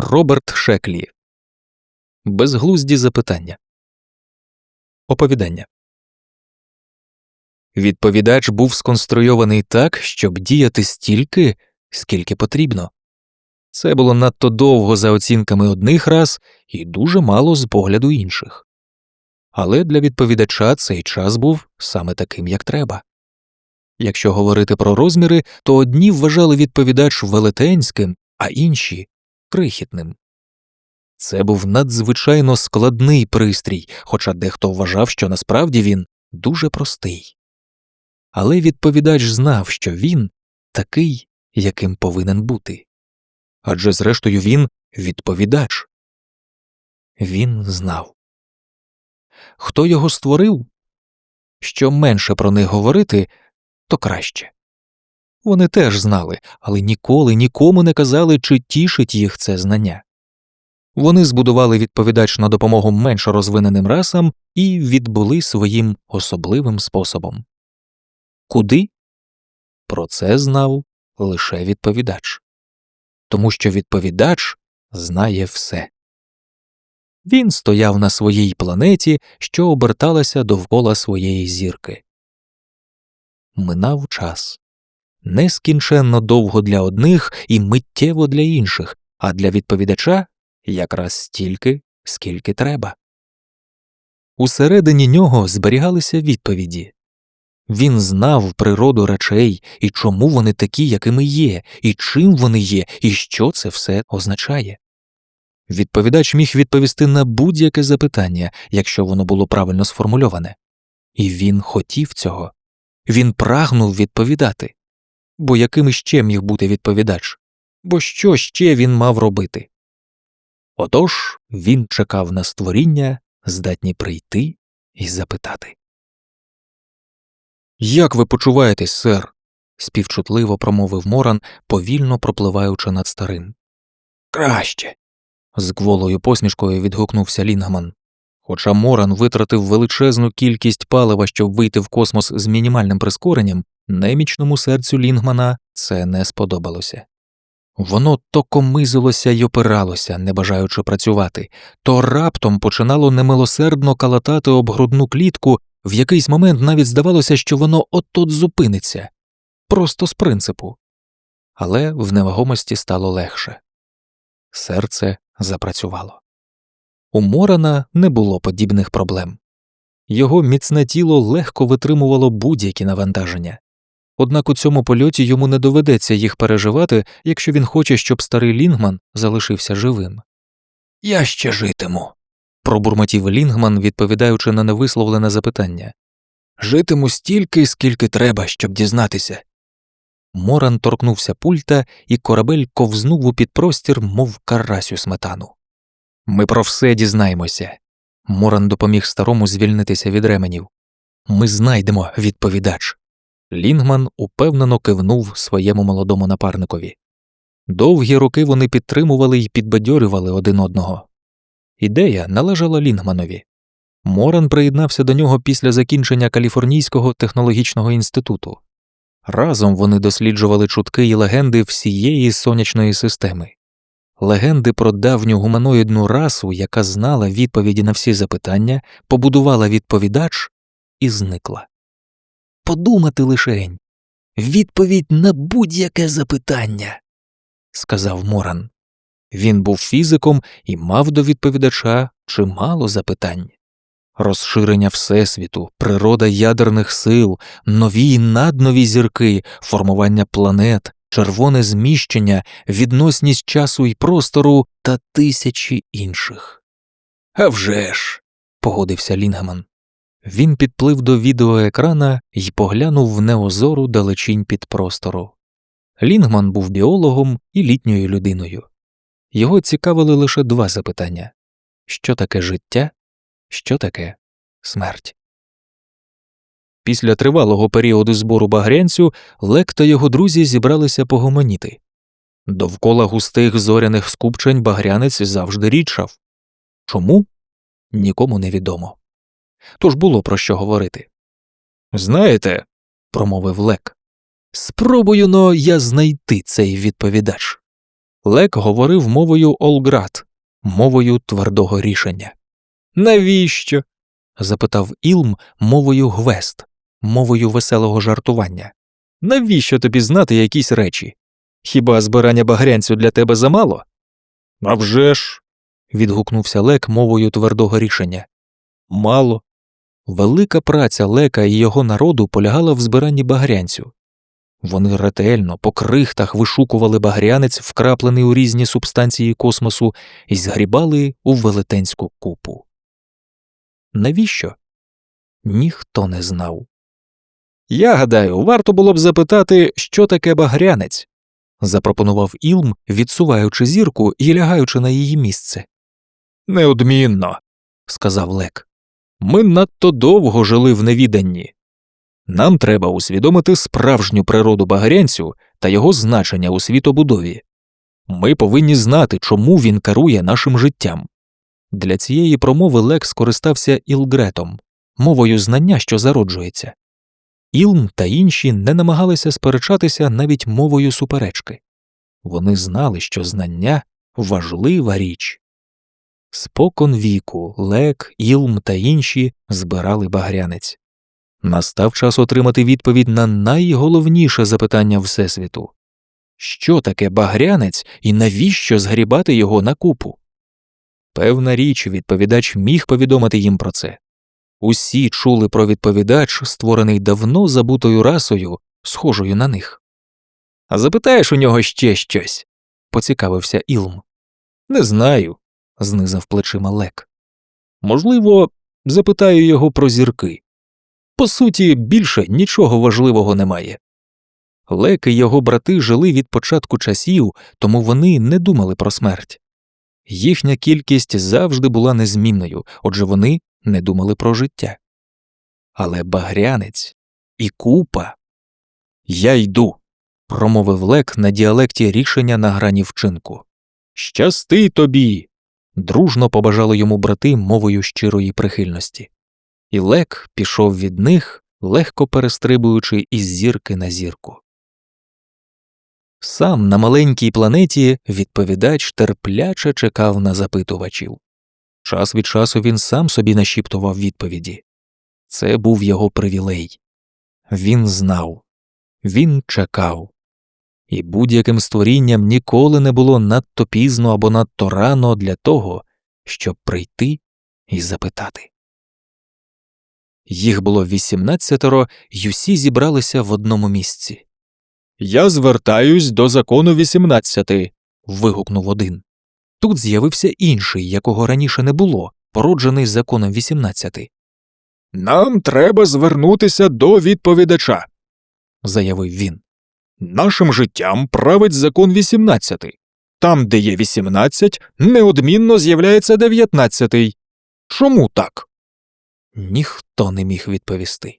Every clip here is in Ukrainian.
Роберт Шеклі. Безглузді запитання. Оповідання. Відповідач був сконструйований так, щоб діяти стільки, скільки потрібно. Це було надто довго за оцінками одних раз і дуже мало з погляду інших. Але для відповідача цей час був саме таким, як треба. Якщо говорити про розміри, то одні вважали відповідач велетенським, а інші крихітним. Це був надзвичайно складний пристрій, хоча дехто вважав, що насправді він дуже простий. Але відповідач знав, що він такий, яким повинен бути. Адже зрештою він відповідач. Він знав. Хто його створив? Що менше про них говорити, то краще. Вони теж знали, але ніколи нікому не казали, чи тішить їх це знання. Вони збудували відповідач на допомогу менш розвиненим расам і відбули своїм особливим способом. Куди? Про це знав лише відповідач. Тому що відповідач знає все. Він стояв на своїй планеті, що оберталася довкола своєї зірки. Минав час нескінченно довго для одних і миттєво для інших, а для відповідача якраз стільки, скільки треба. Усередині нього зберігалися відповіді. Він знав природу речей і чому вони такі, якими є, і чим вони є, і що це все означає. Відповідач міг відповісти на будь-яке запитання, якщо воно було правильно сформульоване, і він хотів цього. Він прагнув відповідати. Бо яким іще міг бути відповідач? Бо що ще він мав робити? Отож він чекав на створіння, здатні прийти і запитати. Як ви почуваєтесь, сер? співчутливо промовив Моран, повільно пропливаючи над старим. Краще. з кволою посмішкою відгукнувся Лінгман. Хоча Моран витратив величезну кількість палива, щоб вийти в космос з мінімальним прискоренням, немічному серцю Лінгмана це не сподобалося. Воно то комизилося й опиралося, не бажаючи працювати, то раптом починало немилосердно калатати об грудну клітку, в якийсь момент навіть здавалося, що воно от-от зупиниться, просто з принципу. Але в невагомості стало легше. Серце запрацювало. У Морана не було подібних проблем. Його міцне тіло легко витримувало будь-які навантаження. Однак у цьому польоті йому не доведеться їх переживати, якщо він хоче, щоб старий Лінгман залишився живим. Я ще житиму, пробурмотів Лінгман, відповідаючи на невисловлене запитання. Житиму стільки, скільки треба, щоб дізнатися. Моран торкнувся пульта, і корабель ковзнув у підпростір, мов карасю сметану. Ми про все дізнаємося. Моран допоміг старому звільнитися від ременів. Ми знайдемо відповідач. Лінгман упевнено кивнув своєму молодому напарникові. Довгі роки вони підтримували й підбадьорювали один одного. Ідея належала Лінгманові. Моран приєднався до нього після закінчення Каліфорнійського технологічного інституту. Разом вони досліджували чутки і легенди всієї сонячної системи, легенди про давню гуманоїдну расу, яка знала відповіді на всі запитання, побудувала відповідач і зникла. Подумати лишень відповідь на будь-яке запитання, сказав Моран. Він був фізиком і мав до відповідача чимало запитань. Розширення Всесвіту, природа ядерних сил, нові й наднові зірки, формування планет, червоне зміщення, відносність часу і простору та тисячі інших. «А вже ж!» – погодився Лінгман. Він підплив до відеоекрана і поглянув в неозору далечінь під простору. Лінгман був біологом і літньою людиною. Його цікавили лише два запитання що таке життя, що таке смерть. Після тривалого періоду збору багрянцю Лек та його друзі зібралися погомоніти. Довкола густих зоряних скупчень багрянець завжди рідшав. Чому? Нікому не відомо. Тож було про що говорити. Знаєте, промовив Лек, спробую но я знайти цей відповідач. Лек говорив мовою Олград, мовою твердого рішення. Навіщо? запитав Ілм мовою Гвест, мовою веселого жартування. Навіщо тобі знати якісь речі? Хіба збирання багрянцю для тебе замало? «А вже ж!» – відгукнувся Лек мовою твердого рішення. Мало. Велика праця Лека і його народу полягала в збиранні багрянцю. Вони ретельно по крихтах вишукували багрянець, вкраплений у різні субстанції космосу, і згрібали у велетенську купу. Навіщо? Ніхто не знав. Я гадаю, варто було б запитати, що таке багрянець, запропонував Ілм, відсуваючи зірку і лягаючи на її місце. Неодмінно, сказав Лек. Ми надто довго жили в невіданні. Нам треба усвідомити справжню природу багрянцю та його значення у світобудові. Ми повинні знати, чому він керує нашим життям. Для цієї промови Лек скористався ілгретом, мовою знання, що зароджується. Ілм та інші не намагалися сперечатися навіть мовою суперечки. Вони знали, що знання важлива річ. Спокон віку Лек, Ілм та інші збирали багрянець. Настав час отримати відповідь на найголовніше запитання Всесвіту що таке багрянець і навіщо згрібати його на купу? Певна річ, відповідач міг повідомити їм про це. Усі чули про відповідач, створений давно забутою расою, схожою на них. А запитаєш у нього ще щось? поцікавився Ілм. Не знаю, знизав плечима Лек. Можливо, запитаю його про зірки. По суті, більше нічого важливого немає. Лек і його брати жили від початку часів, тому вони не думали про смерть. Їхня кількість завжди була незмінною, отже вони не думали про життя. Але багрянець і купа. Я йду, промовив Лек на діалекті рішення на грані вчинку. Щасти тобі. Дружно побажали йому брати мовою щирої прихильності. І Лек пішов від них, легко перестрибуючи із зірки на зірку. Сам на маленькій планеті відповідач терпляче чекав на запитувачів. Час від часу він сам собі нашіптував відповіді. Це був його привілей. Він знав, він чекав, і будь-яким створінням ніколи не було надто пізно або надто рано для того, щоб прийти і запитати. Їх було вісімнадцятеро, й усі зібралися в одному місці. Я звертаюсь до закону вісімнадцяти. вигукнув один. Тут з'явився інший, якого раніше не було, породжений законом вісімнадцяти. Нам треба звернутися до відповідача, заявив він. Нашим життям править закон вісімнадцятий. Там, де є вісімнадцять, неодмінно з'являється дев'ятнадцятий. Чому так? Ніхто не міг відповісти.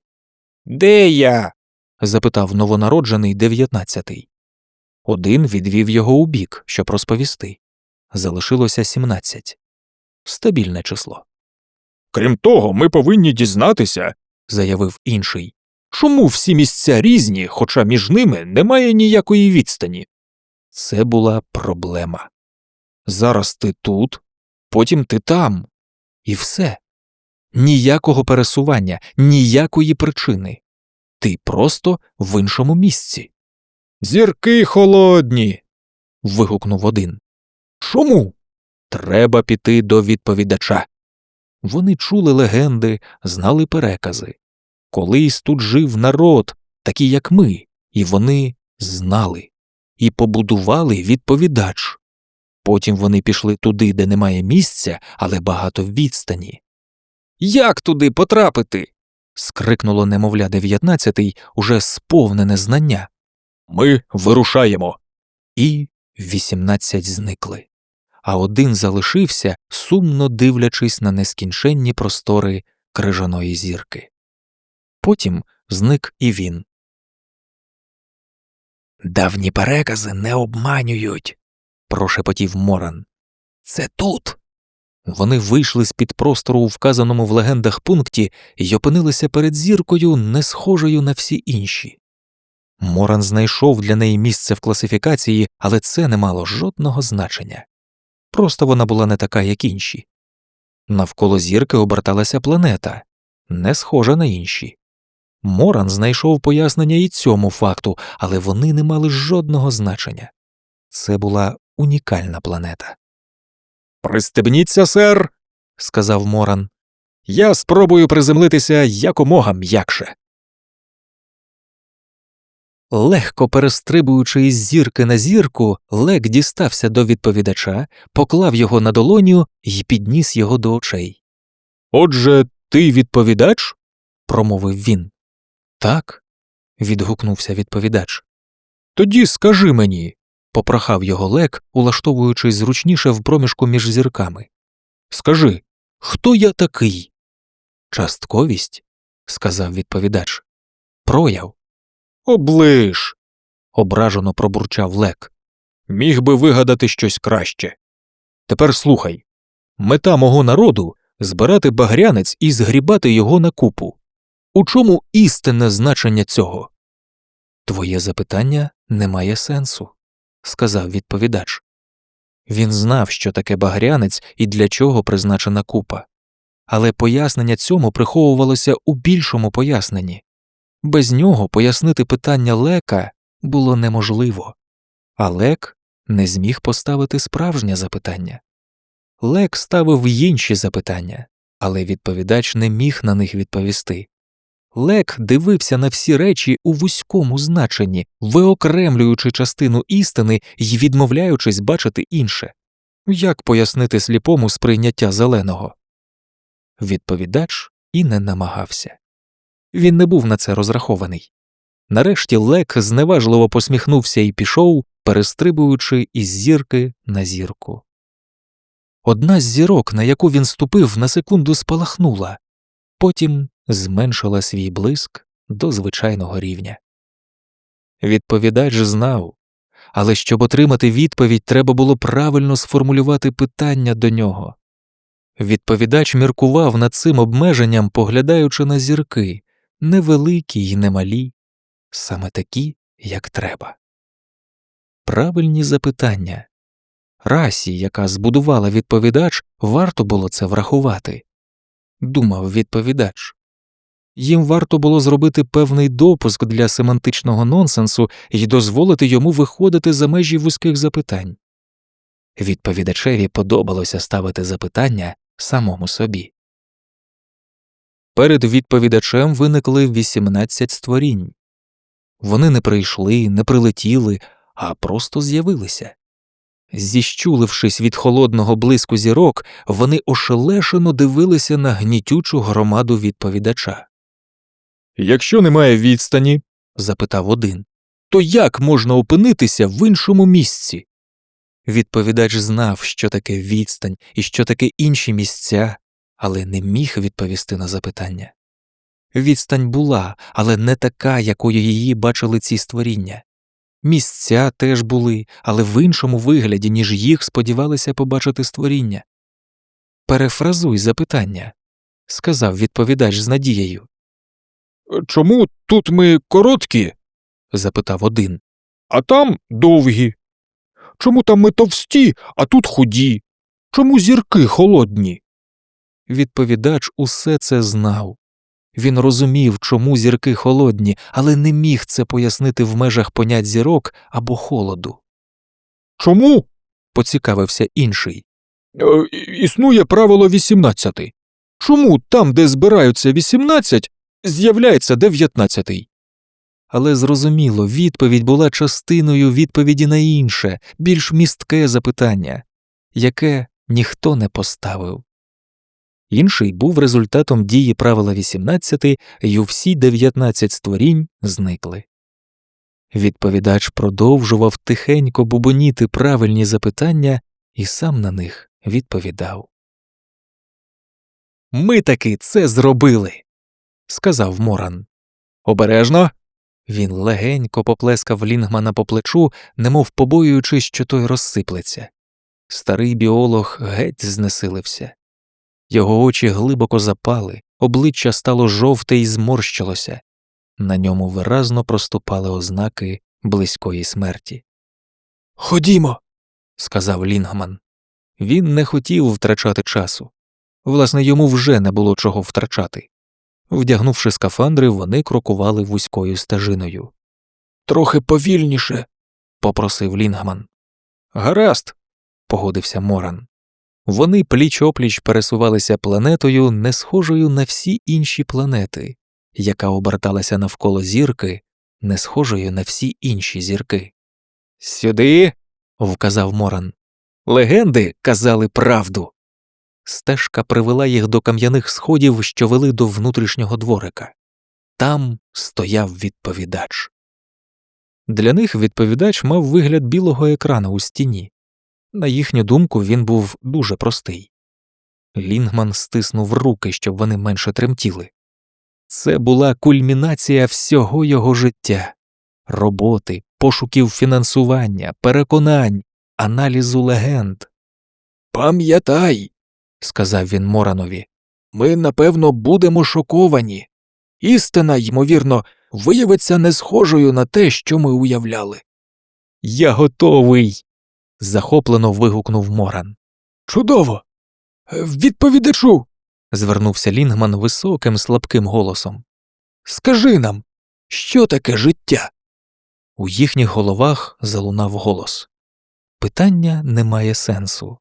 Де я? запитав новонароджений дев'ятнадцятий. Один відвів його у бік, щоб розповісти. Залишилося сімнадцять. Стабільне число. Крім того, ми повинні дізнатися, заявив інший. Чому всі місця різні, хоча між ними немає ніякої відстані? Це була проблема. Зараз ти тут, потім ти там, і все. Ніякого пересування, ніякої причини. Ти просто в іншому місці. Зірки холодні. вигукнув один. Чому? Треба піти до відповідача. Вони чули легенди, знали перекази. Колись тут жив народ, такий як ми, і вони знали і побудували відповідач. Потім вони пішли туди, де немає місця, але багато відстані. Як туди потрапити? скрикнуло немовля дев'ятнадцятий, уже сповнене знання. Ми вирушаємо. І вісімнадцять зникли, а один залишився, сумно дивлячись на нескінченні простори крижаної зірки. Потім зник і він. Давні перекази не обманюють, прошепотів Моран. Це тут. Вони вийшли з під простору у вказаному в легендах пункті і опинилися перед зіркою, не схожою на всі інші. Моран знайшов для неї місце в класифікації, але це не мало жодного значення. Просто вона була не така, як інші. Навколо зірки оберталася планета, не схожа на інші. Моран знайшов пояснення і цьому факту, але вони не мали жодного значення. Це була унікальна планета. Пристебніться, сер, сказав Моран. Я спробую приземлитися якомога м'якше. Легко перестрибуючи із зірки на зірку, Лек дістався до відповідача, поклав його на долоню і підніс його до очей. Отже, ти відповідач? промовив він. Так. відгукнувся відповідач. Тоді скажи мені, попрохав його Лек, улаштовуючись зручніше в проміжку між зірками. Скажи, хто я такий? Частковість, сказав відповідач. Прояв. Оближ. ображено пробурчав Лек. Міг би вигадати щось краще. Тепер слухай мета мого народу збирати багрянець і згрібати його на купу. У чому істинне значення цього? Твоє запитання не має сенсу, сказав відповідач. Він знав, що таке багрянець і для чого призначена купа, але пояснення цьому приховувалося у більшому поясненні. Без нього пояснити питання лека було неможливо, а лек не зміг поставити справжнє запитання. Лек ставив інші запитання, але відповідач не міг на них відповісти. Лек дивився на всі речі у вузькому значенні, виокремлюючи частину істини і відмовляючись бачити інше. Як пояснити сліпому сприйняття зеленого? Відповідач і не намагався. Він не був на це розрахований. Нарешті Лек зневажливо посміхнувся і пішов, перестрибуючи із зірки на зірку. Одна з зірок, на яку він ступив, на секунду спалахнула, потім зменшила свій блиск до звичайного рівня. Відповідач знав, але щоб отримати відповідь, треба було правильно сформулювати питання до нього. Відповідач міркував над цим обмеженням, поглядаючи на зірки, невеликі й немалі, саме такі, як треба. Правильні запитання. Расі, яка збудувала відповідач, варто було це врахувати. Думав відповідач. Їм варто було зробити певний допуск для семантичного нонсенсу і дозволити йому виходити за межі вузьких запитань. Відповідачеві подобалося ставити запитання самому собі. Перед відповідачем виникли 18 створінь. Вони не прийшли, не прилетіли, а просто з'явилися. Зіщулившись від холодного блиску зірок, вони ошелешено дивилися на гнітючу громаду відповідача. Якщо немає відстані, запитав один, то як можна опинитися в іншому місці? Відповідач знав, що таке відстань і що таке інші місця, але не міг відповісти на запитання. Відстань була, але не така, якою її бачили ці створіння. Місця теж були, але в іншому вигляді, ніж їх сподівалися побачити створіння. Перефразуй запитання, сказав відповідач з надією. Чому тут ми короткі? запитав один. А там довгі. Чому там ми товсті, а тут худі? Чому зірки холодні? Відповідач усе це знав. Він розумів, чому зірки холодні, але не міг це пояснити в межах понять зірок або холоду. Чому? поцікавився інший. «Е, існує правило 18. Чому там, де збираються 18, з'являється 19? Але зрозуміло, відповідь була частиною відповіді на інше, більш містке запитання, яке ніхто не поставив. Інший був результатом дії правила 18, і всі 19 створінь зникли. Відповідач продовжував тихенько бубоніти правильні запитання і сам на них відповідав. Ми таки це зробили, сказав Моран. Обережно. Він легенько поплескав Лінгмана по плечу, немов побоюючись, що той розсиплеться. Старий біолог геть знесилився. Його очі глибоко запали, обличчя стало жовте і зморщилося. На ньому виразно проступали ознаки близької смерті. Ходімо. сказав Лінгман. Він не хотів втрачати часу. Власне, йому вже не було чого втрачати. Вдягнувши скафандри, вони крокували вузькою стежиною. Трохи повільніше. попросив Лінгман. Гаразд, погодився Моран. Вони пліч опліч пересувалися планетою, не схожою на всі інші планети, яка оберталася навколо зірки, не схожою на всі інші зірки. Сюди. вказав Моран. Легенди казали правду. Стежка привела їх до кам'яних сходів, що вели до внутрішнього дворика. Там стояв відповідач. Для них відповідач мав вигляд білого екрана у стіні. На їхню думку, він був дуже простий. Лінгман стиснув руки, щоб вони менше тремтіли. Це була кульмінація всього його життя роботи, пошуків фінансування, переконань, аналізу легенд. Пам'ятай, сказав він Моранові, ми, напевно, будемо шоковані. Істина, ймовірно, виявиться не схожою на те, що ми уявляли. Я готовий. захоплено вигукнув Моран. Чудово. Відповідачу, звернувся Лінгман високим слабким голосом. скажи нам, що таке життя? У їхніх головах залунав голос. Питання не має сенсу.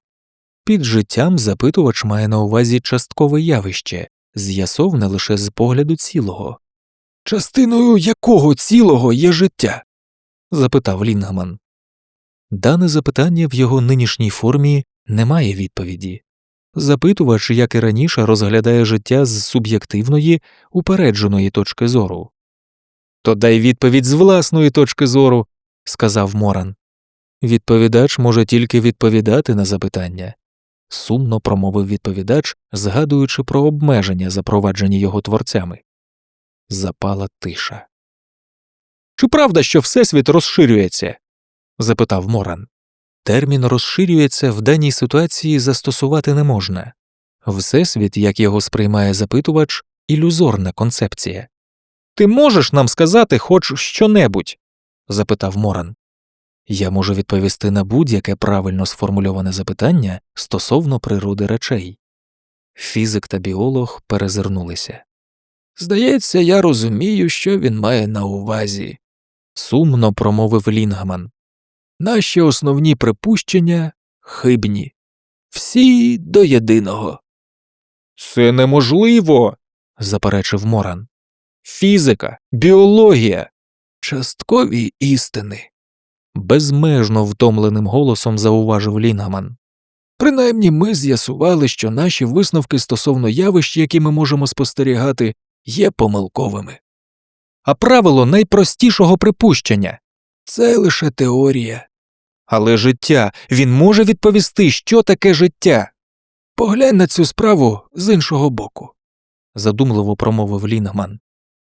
Під життям запитувач має на увазі часткове явище, з'ясоване лише з погляду цілого, Частиною якого цілого є життя? запитав Лінгман. Дане запитання в його нинішній формі не має відповіді. Запитувач, як і раніше, розглядає життя з суб'єктивної, упередженої точки зору. То дай відповідь з власної точки зору, сказав Моран. Відповідач може тільки відповідати на запитання, сумно промовив відповідач, згадуючи про обмеження, запроваджені його творцями. Запала тиша. Чи правда, що Всесвіт розширюється? запитав Моран. Термін розширюється в даній ситуації застосувати не можна. Всесвіт, як його сприймає запитувач, ілюзорна концепція. Ти можеш нам сказати хоч щонебудь? запитав Моран. Я можу відповісти на будь-яке правильно сформульоване запитання стосовно природи речей. Фізик та біолог перезирнулися. Здається, я розумію, що він має на увазі. Сумно промовив Лінгман. Наші основні припущення хибні. Всі до єдиного. Це неможливо, заперечив Моран. Фізика, біологія. Часткові істини. Безмежно втомленим голосом зауважив Лінгман. Принаймні ми з'ясували, що наші висновки стосовно явищ, які ми можемо спостерігати, є помилковими. А правило найпростішого припущення. Це лише теорія. Але життя він може відповісти, що таке життя, Поглянь на цю справу з іншого боку. задумливо промовив Лінгман.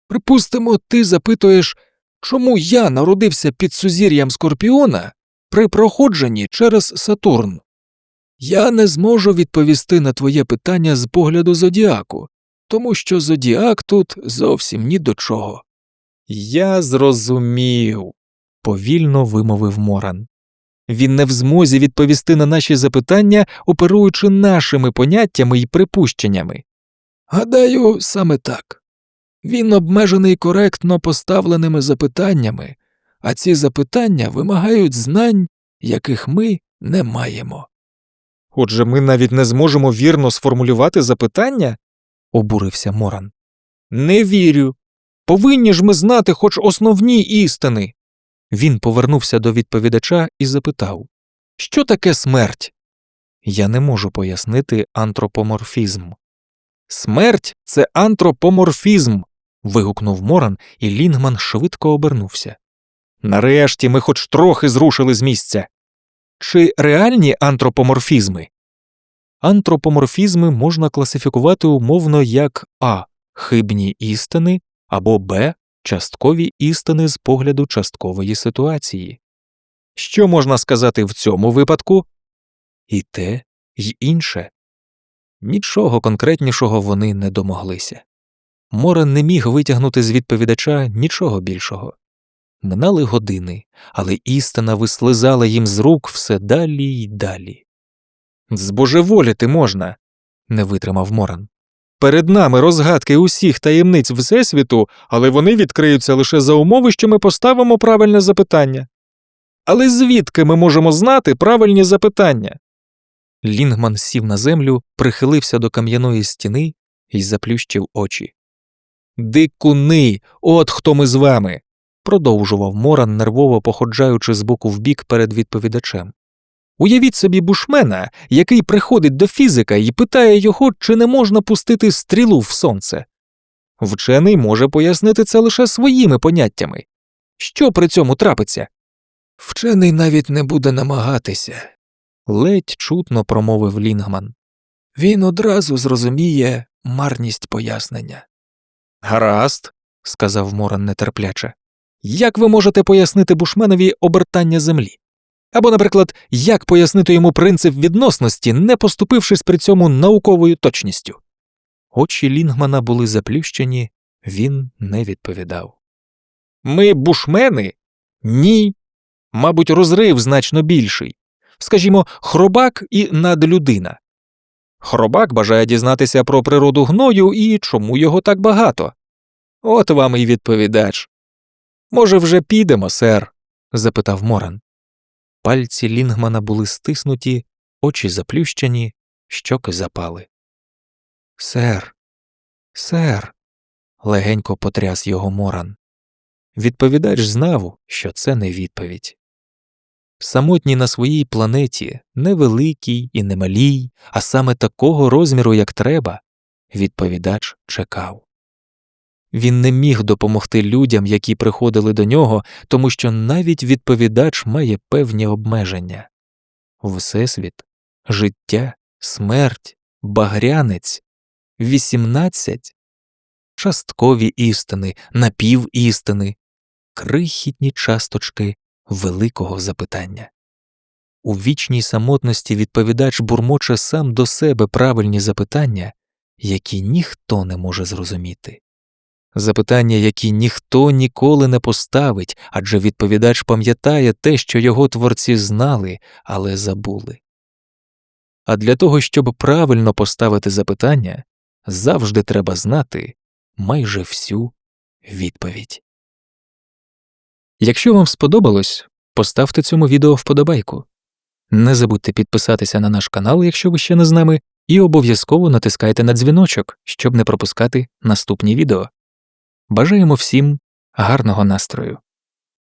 Припустимо, ти запитуєш, чому я народився під сузір'ям Скорпіона при проходженні через Сатурн. Я не зможу відповісти на твоє питання з погляду зодіаку, тому що зодіак тут зовсім ні до чого. Я зрозумів, повільно вимовив Моран. Він не в змозі відповісти на наші запитання, оперуючи нашими поняттями і припущеннями. Гадаю, саме так. Він обмежений коректно поставленими запитаннями, а ці запитання вимагають знань, яких ми не маємо. Отже, ми навіть не зможемо вірно сформулювати запитання? обурився Моран. Не вірю. Повинні ж ми знати хоч основні істини. Він повернувся до відповідача і запитав Що таке смерть? Я не можу пояснити антропоморфізм. Смерть це антропоморфізм. вигукнув Моран, і Лінгман швидко обернувся. Нарешті ми хоч трохи зрушили з місця. Чи реальні антропоморфізми? Антропоморфізми можна класифікувати умовно як а. Хибні істини або б. Часткові істини з погляду часткової ситуації. Що можна сказати в цьому випадку? І те, й інше. Нічого конкретнішого вони не домоглися. Моран не міг витягнути з відповідача нічого більшого. Минали години, але істина вислизала їм з рук все далі й далі. Збожеволіти можна, не витримав Моран. Перед нами розгадки усіх таємниць Всесвіту, але вони відкриються лише за умови, що ми поставимо правильне запитання. Але звідки ми можемо знати правильні запитання? Лінгман сів на землю, прихилився до кам'яної стіни і заплющив очі. Дикуни, от хто ми з вами. продовжував Моран, нервово походжаючи з боку в бік перед відповідачем. Уявіть собі бушмена, який приходить до фізика і питає його, чи не можна пустити стрілу в сонце. Вчений може пояснити це лише своїми поняттями. Що при цьому трапиться? Вчений навіть не буде намагатися. Ледь чутно промовив Лінгман. Він одразу зрозуміє марність пояснення. Гаразд, сказав Моран нетерпляче. Як ви можете пояснити бушменові обертання землі? Або, наприклад, як пояснити йому принцип відносності, не поступившись при цьому науковою точністю? Очі Лінгмана були заплющені, він не відповідав. Ми бушмени? Ні. Мабуть, розрив значно більший. Скажімо, хробак і надлюдина. Хробак бажає дізнатися про природу гною і чому його так багато. От вам і відповідач. Може, вже підемо, сер? запитав Моран. Пальці Лінгмана були стиснуті, очі заплющені, щоки запали. Сер, сер, легенько потряс його Моран. Відповідач знав, що це не відповідь. Самотній на своїй планеті, невеликій і немалій, а саме такого розміру, як треба, відповідач чекав. Він не міг допомогти людям, які приходили до нього, тому що навіть відповідач має певні обмеження Всесвіт, життя, смерть, багрянець, вісімнадцять, часткові істини, напівістини, крихітні часточки великого запитання. У вічній самотності відповідач бурмоче сам до себе правильні запитання, які ніхто не може зрозуміти. Запитання, які ніхто ніколи не поставить, адже відповідач пам'ятає те, що його творці знали, але забули. А для того, щоб правильно поставити запитання, завжди треба знати майже всю відповідь. Якщо вам сподобалось, поставте цьому відео вподобайку. Не забудьте підписатися на наш канал, якщо ви ще не з нами, і обов'язково натискайте на дзвіночок, щоб не пропускати наступні відео. Бажаємо всім гарного настрою!